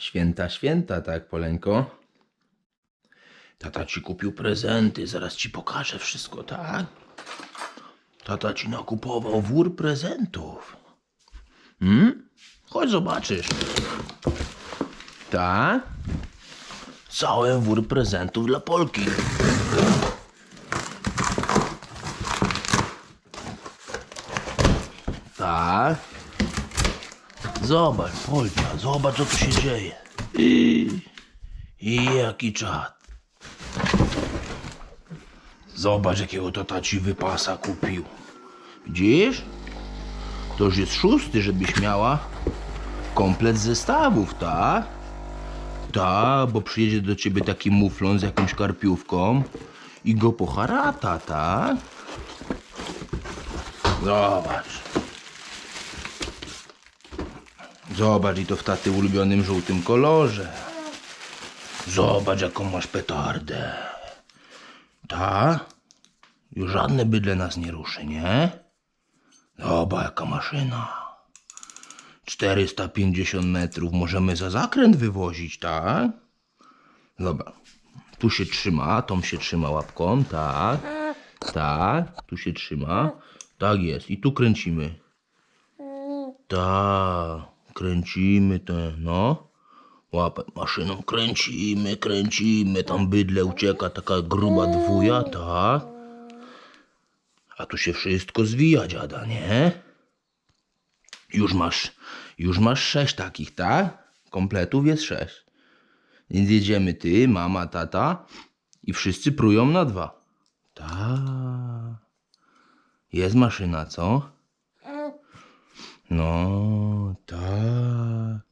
Święta, święta, tak, Poleńko? Tata ci kupił prezenty, zaraz ci pokażę wszystko, tak? Tata ci nakupował wór prezentów. Hmm? Chodź zobaczysz. Tak? Cały wór prezentów dla Polki. Tak. Zobacz, Polka, zobacz co tu się dzieje. I, i jaki czad. Zobacz jakiego to taci wypasa kupił. Widzisz? To już jest szósty, żebyś miała komplet zestawów, tak? Tak, bo przyjedzie do ciebie taki muflon z jakąś karpiówką i go poharata, tak? Zobacz. Zobacz i to w taty ulubionym żółtym kolorze. Zobacz jaką masz petardę. Ta? Już żadne bydle nas nie ruszy, nie? Zobacz jaka maszyna. 450 metrów możemy za zakręt wywozić, tak? Dobra. Tu się trzyma, tą się trzyma łapką, tak. Tak, tu się trzyma. Tak jest. I tu kręcimy. Tak, kręcimy te, no. Łapę maszyną kręcimy, kręcimy. Tam bydle ucieka, taka gruba dwuja, tak. A tu się wszystko zwija, dziada, nie? Już masz, już masz sześć takich, tak? Kompletów jest sześć. Więc jedziemy ty, mama, tata i wszyscy prują na dwa. Tak. Jest maszyna, co? No, tak.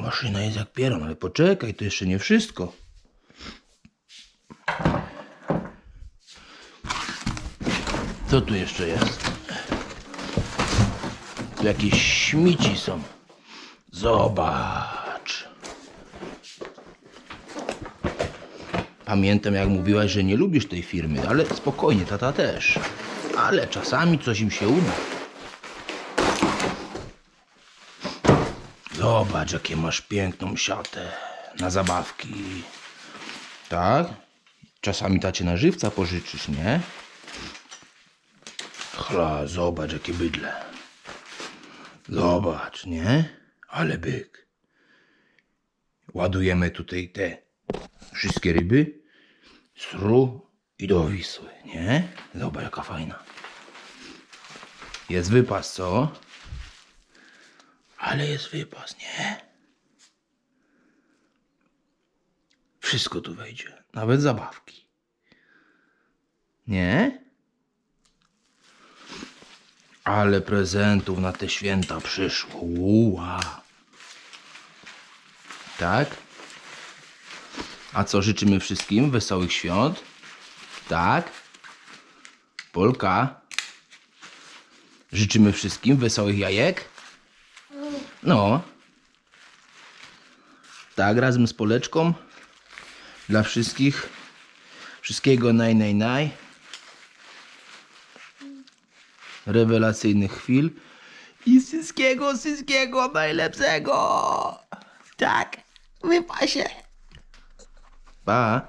Maszyna jest jak pieron, ale poczekaj, to jeszcze nie wszystko. Co tu jeszcze jest? Tu jakieś śmieci są. Zobacz. Pamiętam, jak mówiłaś, że nie lubisz tej firmy, ale spokojnie, tata też. Ale czasami coś im się uda. Zobacz, jakie masz piękną siatę na zabawki. Tak? Czasami tacie na żywca pożyczysz, nie? Chla, zobacz, jakie bydle. Zobacz, nie? Ale byk. Ładujemy tutaj te wszystkie ryby. Sru i do Wisły, nie? Zobacz, jaka fajna. Jest wypas, co? Ale jest wypas, nie? Wszystko tu wejdzie. Nawet zabawki. Nie? Ale prezentów na te święta przyszło. Uła. Tak? A co życzymy wszystkim? Wesołych świąt? Tak? Polka? Życzymy wszystkim wesołych jajek? No. Tak, razem z Poleczką. Dla wszystkich. Wszystkiego naj, naj, naj. Rewelacyjnych chwil. I wszystkiego, wszystkiego najlepszego. Tak, wypasie. Pa.